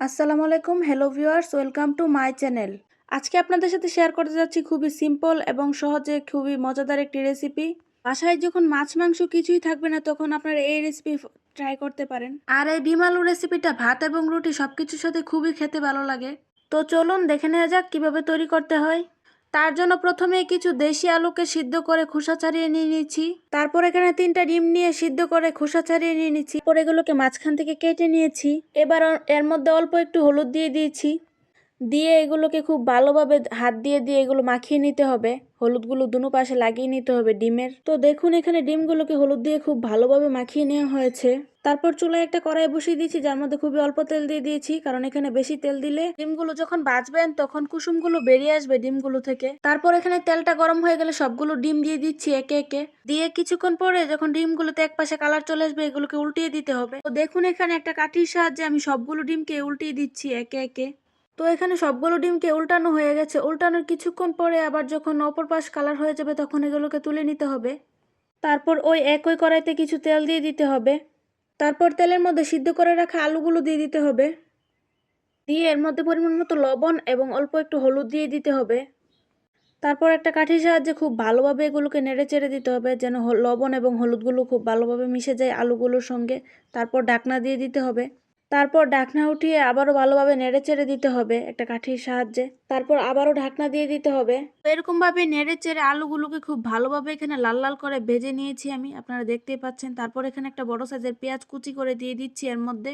আসসালামু আলাইকুম hello viewers welcome to my channel আজকে আপনাদের সাথে শেয়ার করতে যাচ্ছি খুবই সিম্পল এবং সহজে খুবই মজাদার একটি রেসিপি বাসায় যখন মাছ, মাংস কিছুই থাকবে না, তখন আপনারা এই রেসিপি ট্রাই করতে পারেন। আর এই ডিম আলু রেসিপিটা ভাত এবং রুটি সব কিছুর সাথে খুবই খেতে ভালো লাগে। তো চলুন দেখে নেওয়া যাক কীভাবে তৈরি করতে হয়। তার জন্য প্রথমে কিছু দেশি আলুকে সিদ্ধ করে খোসা ছাড়িয়ে নিয়ে নিয়েছি। তারপর এখানে তিনটা ডিম নিয়ে সিদ্ধ করে খোসা ছাড়িয়ে নিয়ে নিয়েছি। পরে এগুলোকে মাঝখান থেকে কেটে নিয়েছি। এবার এর মধ্যে অল্প একটু হলুদ দিয়ে দিয়েছি। দিয়ে এগুলোকে খুব ভালোভাবে হাত দিয়ে দিয়ে এগুলো মাখিয়ে নিতে হবে। হলুদগুলো দুনো পাশে লাগিয়ে নিতে হবে ডিমের। তো দেখুন, এখানে ডিমগুলোকে হলুদ দিয়ে খুব ভালোভাবে মাখিয়ে নেওয়া হয়েছে। তারপর চুলায় একটা কড়াই বসিয়ে দিয়েছি, যার মধ্যে খুবই অল্প তেল দিয়ে দিয়েছি, কারণ এখানে বেশি তেল দিলে ডিমগুলো যখন বাজবেন, তখন কুসুমগুলো বেরিয়ে আসবে ডিমগুলো থেকে। তারপর এখানে তেলটা গরম হয়ে গেলে সবগুলো ডিম দিয়ে দিচ্ছি একে একে। দিয়ে কিছুক্ষণ পরে যখন ডিমগুলোতে এক পাশে কালার চলে আসবে, এগুলোকে উল্টিয়ে দিতে হবে। তো দেখুন, এখানে একটা কাঠির সাহায্যে আমি সবগুলো ডিমকে উল্টিয়ে দিচ্ছি একে একে। তো এখানে সবগুলো ডিমকে উল্টানো হয়ে গেছে। উল্টানোর কিছুক্ষণ পরে আবার যখন অপর পাশ কালার হয়ে যাবে, তখন এগুলোকে তুলে নিতে হবে। তারপর ওই একই কড়াইতে কিছু তেল দিয়ে দিতে হবে। তারপর তেলের মধ্যে সিদ্ধ করে রাখা আলুগুলো দিয়ে দিতে হবে। দিয়ে এর মধ্যে পরিমাণ মতো লবণ এবং অল্প একটু হলুদ দিয়ে দিতে হবে। তারপর একটা কাঠির সাহায্যে খুব ভালোভাবে এগুলোকে নেড়ে চেড়ে দিতে হবে, যেন লবণ এবং হলুদগুলো খুব ভালোভাবে মিশে যায় আলুগুলোর সঙ্গে। তারপর ঢাকনা দিয়ে দিতে হবে। তারপর ঢাকনা উঠিয়ে আবারও ভালোভাবে নেড়ে চেড়ে দিতে হবে একটা কাঠির সাহায্যে। তারপর আবারও ঢাকনা দিয়ে দিতে হবে। তো এরকম ভাবে নেড়ে চেড়ে আলুগুলোকে খুব ভালোভাবে এখানে লাল লাল করে ভেজে নিয়েছি আমি, আপনারা দেখতেই পাচ্ছেন। তারপর এখানে একটা বড় সাইজের পেঁয়াজ কুচি করে দিয়ে দিচ্ছি এর মধ্যে।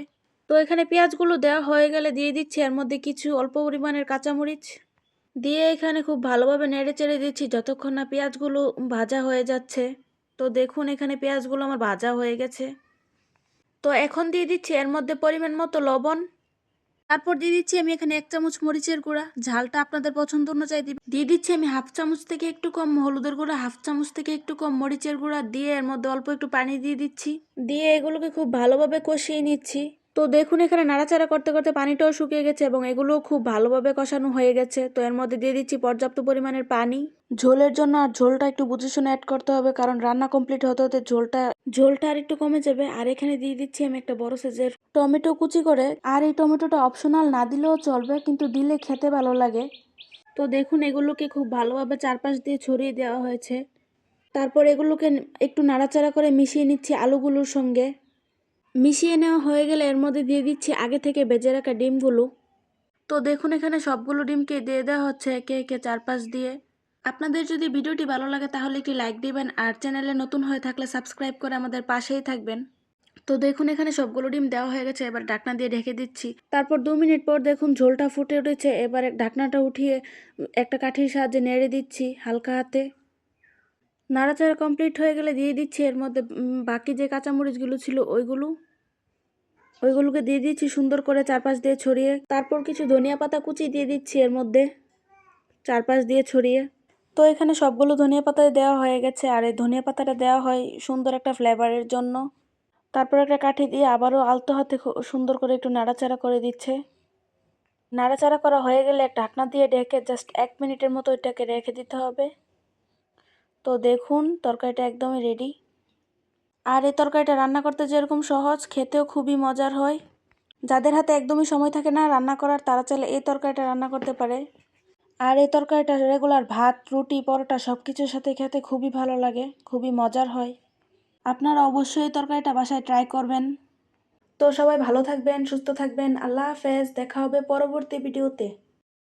তো এখানে পেঁয়াজগুলো দেওয়া হয়ে গেলে দিয়ে দিচ্ছি এর মধ্যে কিছু অল্প পরিমাণের কাঁচামরিচ। দিয়ে এখানে খুব ভালোভাবে নেড়ে চেড়ে দিচ্ছি যতক্ষণ না পেঁয়াজগুলো ভাজা হয়ে যাচ্ছে। তো দেখুন এখানে পেঁয়াজগুলো আমার ভাজা হয়ে গেছে। তো এখন দিয়ে দিচ্ছি এর মধ্যে পরিমাণ মতো লবণ। তারপর দিয়ে দিচ্ছি আমি এখানে এক চামচ মরিচের গুঁড়া। ঝালটা আপনাদের পছন্দ অনুযায়ী দিবে দিয়ে দিচ্ছি আমি হাফ চামচ থেকে একটু কম হলুদের গুঁড়া হাফ চামচ থেকে একটু কম মরিচের গুঁড়া দিয়ে এর মধ্যে অল্প একটু পানি দিয়ে দিচ্ছি। দিয়ে এগুলোকে খুব ভালোভাবে কষিয়ে নিচ্ছি। তো দেখুন, এখানে নাড়াচাড়া করতে করতে পানিটাও শুকিয়ে গেছে এবং এগুলোও খুব ভালোভাবে কষানো হয়ে গেছে। তো এর মধ্যে দিয়ে দিচ্ছি পর্যাপ্ত পরিমাণের পানি। ঝোলের জন্য আর ঝোলটা একটু বুঝে শুনে অ্যাড করতে হবে, কারণ রান্না কমপ্লিট হতে হতে ঝোলটা ঝোলটা আর একটু কমে যাবে। আর এখানে দিয়ে দিচ্ছি আমি একটা বড় সাইজের টমেটো কুচি করে। আর এই টমেটোটা অপশনাল না দিলেও চলবে, কিন্তু দিলে খেতে ভালো লাগে। তো দেখুন, এগুলোকে খুব ভালোভাবে চারপাশ দিয়ে ছড়িয়ে দেওয়া হয়েছে। তারপর এগুলোকে একটু নাড়াচাড়া করে মিশিয়ে নিচ্ছি আলুগুলোর সঙ্গে। মিশিয়ে নেওয়া হয়ে গেলে এর মধ্যে দিয়ে দিচ্ছি আগে থেকে বেজে রাখা ডিমগুলো। তো দেখুন এখানে সবগুলো ডিমকে দিয়ে দেওয়া হচ্ছে একে একে চারপাশ দিয়ে। আপনাদের যদি ভিডিওটি ভালো লাগে তাহলে একটি লাইক দিবেন আর চ্যানেলে নতুন হয়ে থাকলে সাবস্ক্রাইব করে আমাদের পাশেই থাকবেন। তো দেখুন এখানে সবগুলো ডিম দেওয়া হয়ে গেছে, এবার ঢাকনা দিয়ে ঢেকে দিচ্ছি। তারপর দু মিনিট পর দেখুন ঝোলটা ফুটে উঠেছে, এবার ঢাকনাটা উঠিয়ে একটা কাঠির সাহায্যে নেড়ে দিচ্ছি হালকা হাতে। নাড়াচাড়া কমপ্লিট হয়ে গেলে দিয়ে দিচ্ছি এর মধ্যে বাকি যে কাঁচামরিচগুলো ছিল ওইগুলো। ওইগুলোকে দিয়ে দিচ্ছি সুন্দর করে চারপাশ দিয়ে ছড়িয়ে। তারপর কিছু ধনিয়া পাতা কুচি দিয়ে দিচ্ছি এর মধ্যে, চারপাশ দিয়ে ছড়িয়ে। তো এখানে সবগুলো ধনিয়া পাতা দেওয়া হয়ে গেছে আর এই ধনিয়া পাতাটা দেওয়া হয় সুন্দর একটা ফ্লেভারের জন্য। তারপর একটা কাঠি দিয়ে আবারও আলতো হাতে সুন্দর করে একটু নাড়াচাড়া করে দিচ্ছে। নাড়াচাড়া করা হয়ে গেলে ঢাকনা দিয়ে ঢেকে জাস্ট এক মিনিটের মতো এটাকে রেখে দিতে হবে। তো দেখুন, তরকারিটা একদমই রেডি আর এই তরকারিটা রান্না করতে যেরকম সহজ, খেতেও খুবই মজার হয়। যাদের হাতে একদমই সময় থাকে না রান্না করার, তারা চাইলে এই তরকারিটা রান্না করতে পারে। আর এই তরকারিটা রেগুলার ভাত, রুটি, পরোটা সব কিছুর সাথে খেতে খুবই ভালো লাগে, খুবই মজার হয়। আপনারা অবশ্যই এই তরকারিটা বাসায় ট্রাই করবেন। তো সবাই ভালো থাকবেন, সুস্থ থাকবেন, আল্লাহ হাফেজ, দেখা হবে পরবর্তী ভিডিওতে।